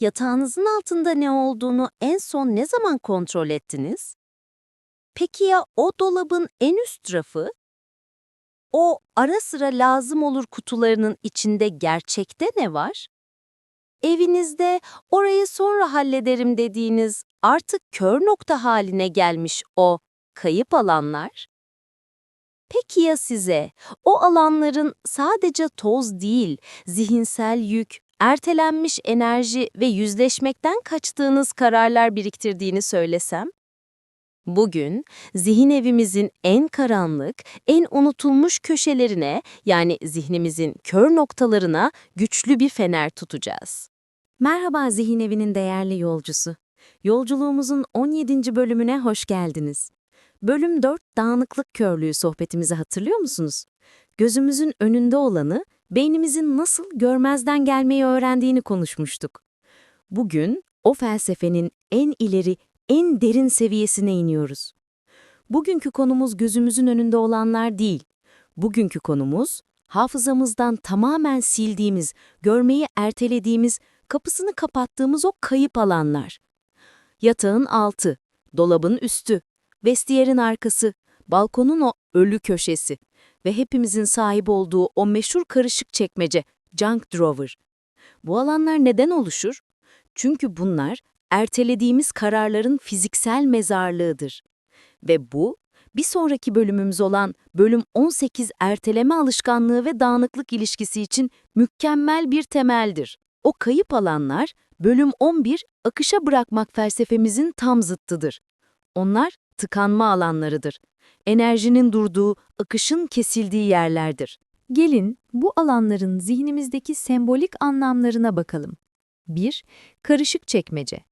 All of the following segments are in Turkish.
Yatağınızın altında ne olduğunu en son ne zaman kontrol ettiniz? Peki ya o dolabın en üst rafı? O ara sıra lazım olur kutularının içinde gerçekte ne var? Evinizde orayı sonra hallederim dediğiniz artık kör nokta haline gelmiş o kayıp alanlar? Peki ya size o alanların sadece toz değil, zihinsel yük, ertelenmiş enerji ve yüzleşmekten kaçtığınız kararlar biriktirdiğini söylesem? Bugün zihin evimizin en karanlık, en unutulmuş köşelerine yani zihnimizin kör noktalarına güçlü bir fener tutacağız. Merhaba Zihin Evi'nin değerli yolcusu. Yolculuğumuzun 17. bölümüne hoş geldiniz. Bölüm 4 dağınıklık körlüğü sohbetimizi hatırlıyor musunuz? Gözümüzün önünde olanı, beynimizin nasıl görmezden gelmeyi öğrendiğini konuşmuştuk. Bugün o felsefenin en ileri, en derin seviyesine iniyoruz. Bugünkü konumuz gözümüzün önünde olanlar değil. Bugünkü konumuz hafızamızdan tamamen sildiğimiz, görmeyi ertelediğimiz, kapısını kapattığımız o kayıp alanlar. Yatağın altı, dolabın üstü, vestiyerin arkası, balkonun o ölü köşesi ve hepimizin sahip olduğu o meşhur karışık çekmece, junk drawer. Bu alanlar neden oluşur? Çünkü bunlar ertelediğimiz kararların fiziksel mezarlığıdır. Ve bu, bir sonraki bölümümüz olan bölüm 18 erteleme alışkanlığı ve dağınıklık ilişkisi için mükemmel bir temeldir. O kayıp alanlar, bölüm 11 akışa bırakmak felsefemizin tam zıttıdır. Onlar tıkanma alanlarıdır. Enerjinin durduğu, akışın kesildiği yerlerdir. Gelin bu alanların zihnimizdeki sembolik anlamlarına bakalım. 1. Karışık çekmece.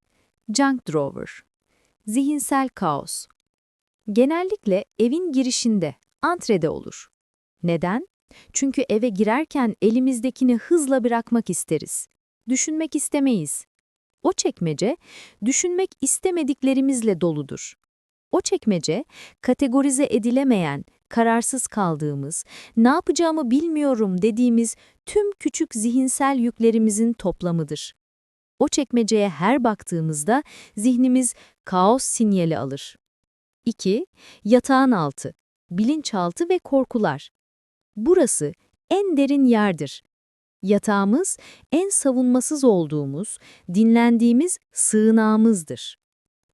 Junk drawer. Zihinsel kaos. Genellikle evin girişinde, antrede olur. Neden? Çünkü eve girerken elimizdekini hızla bırakmak isteriz. Düşünmek istemeyiz. O çekmece, düşünmek istemediklerimizle doludur. O çekmece, kategorize edilemeyen, kararsız kaldığımız, ne yapacağımı bilmiyorum dediğimiz tüm küçük zihinsel yüklerimizin toplamıdır. O çekmeceye her baktığımızda zihnimiz kaos sinyali alır. 2. Yatağın altı, bilinçaltı ve korkular. Burası en derin yerdir. Yatağımız en savunmasız olduğumuz, dinlendiğimiz sığınağımızdır.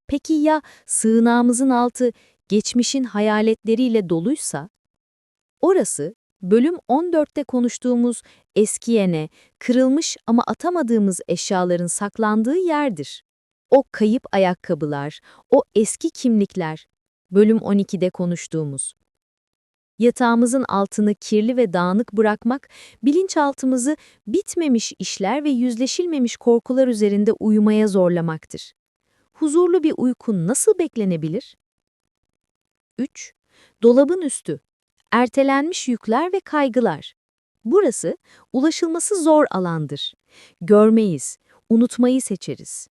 Peki ya sığınağımızın altı geçmişin hayaletleriyle doluysa? Orası, bölüm 14'te konuştuğumuz eskiyene, kırılmış ama atamadığımız eşyaların saklandığı yerdir. O kayıp ayakkabılar, o eski kimlikler, bölüm 12'de konuştuğumuz. Yatağımızın altını kirli ve dağınık bırakmak, bilinçaltımızı bitmemiş işler ve yüzleşilmemiş korkular üzerinde uyumaya zorlamaktır. Huzurlu bir uyku nasıl beklenebilir? 3. Dolabın üstü. Ertelenmiş yükler ve kaygılar. Burası ulaşılması zor alandır. Görmeyiz, unutmayı seçeriz.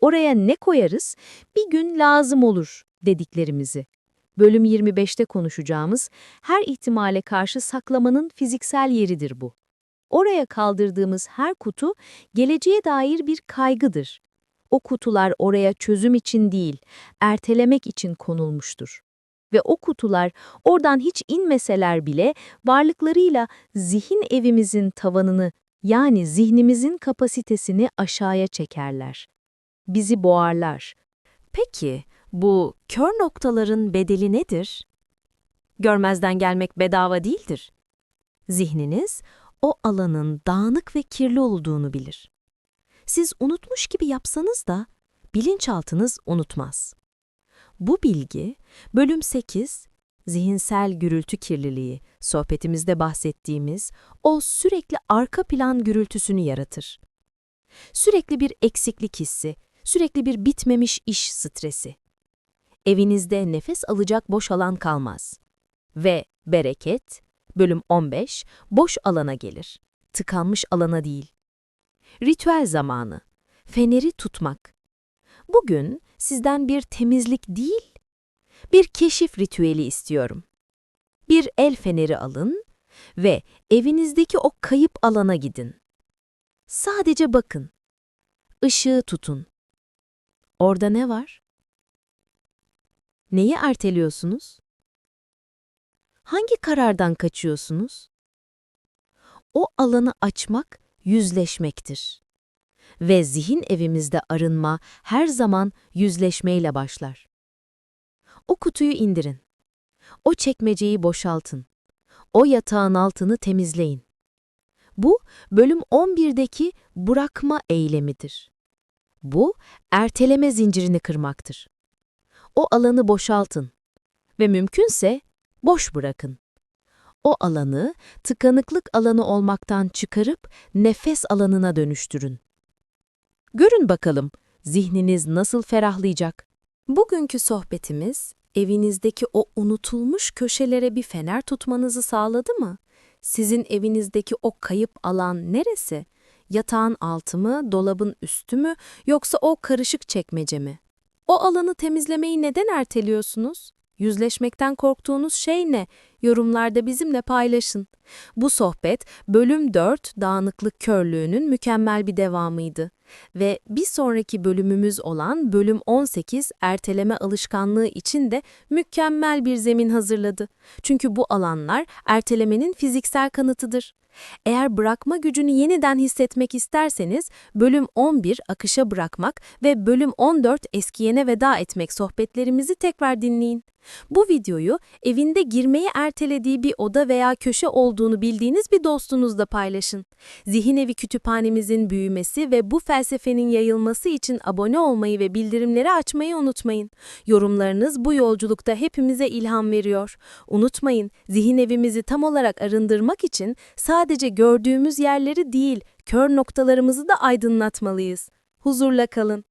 Oraya ne koyarız? Bir gün lazım olur dediklerimizi. Bölüm 25'te konuşacağımız her ihtimale karşı saklamanın fiziksel yeridir bu. Oraya kaldırdığımız her kutu geleceğe dair bir kaygıdır. O kutular oraya çözüm için değil, ertelemek için konulmuştur. Ve o kutular oradan hiç inmeseler bile varlıklarıyla zihin evimizin tavanını yani zihnimizin kapasitesini aşağıya çekerler. Bizi boğarlar. Peki, bu kör noktaların bedeli nedir? Görmezden gelmek bedava değildir. Zihniniz o alanın dağınık ve kirli olduğunu bilir. Siz unutmuş gibi yapsanız da bilinçaltınız unutmaz. Bu bilgi, bölüm 8, zihinsel gürültü kirliliği, sohbetimizde bahsettiğimiz o sürekli arka plan gürültüsünü yaratır. Sürekli bir eksiklik hissi, sürekli bir bitmemiş iş stresi. Evinizde nefes alacak boş alan kalmaz. Ve bereket, bölüm 15, boş alana gelir. Tıkanmış alana değil. Ritüel zamanı. Feneri tutmak. Bugün sizden bir temizlik değil, bir keşif ritüeli istiyorum. Bir el feneri alın ve evinizdeki o kayıp alana gidin. Sadece bakın. Işığı tutun. Orada ne var? Neyi erteliyorsunuz? Hangi karardan kaçıyorsunuz? O alanı açmak yüzleşmektir. Ve zihin evimizde arınma her zaman yüzleşmeyle başlar. O kutuyu indirin. O çekmeceyi boşaltın. O yatağın altını temizleyin. Bu bölüm 11'deki bırakma eylemidir. Bu erteleme zincirini kırmaktır. O alanı boşaltın ve mümkünse boş bırakın. O alanı tıkanıklık alanı olmaktan çıkarıp nefes alanına dönüştürün. Görün bakalım zihniniz nasıl ferahlayacak. Bugünkü sohbetimiz evinizdeki o unutulmuş köşelere bir fener tutmanızı sağladı mı? Sizin evinizdeki o kayıp alan neresi? Yatağın altı mı, dolabın üstü mü, yoksa o karışık çekmece mi? O alanı temizlemeyi neden erteliyorsunuz? Yüzleşmekten korktuğunuz şey ne? Yorumlarda bizimle paylaşın. Bu sohbet bölüm 4 dağınıklık körlüğünün mükemmel bir devamıydı. Ve bir sonraki bölümümüz olan bölüm 18 erteleme alışkanlığı için de mükemmel bir zemin hazırladı. Çünkü bu alanlar ertelemenin fiziksel kanıtıdır. Eğer bırakma gücünü yeniden hissetmek isterseniz bölüm 11 akışa bırakmak ve bölüm 14 eskiyene veda etmek sohbetlerimizi tekrar dinleyin. Bu videoyu evinde girmeyi ertelediği bir oda veya köşe olduğunu bildiğiniz bir dostunuzla paylaşın. Zihin Evi kütüphanemizin büyümesi ve bu felsefenin yayılması için abone olmayı ve bildirimleri açmayı unutmayın. Yorumlarınız bu yolculukta hepimize ilham veriyor. Unutmayın, zihin evimizi tam olarak arındırmak için sadece gördüğümüz yerleri değil, kör noktalarımızı da aydınlatmalıyız. Huzurla kalın.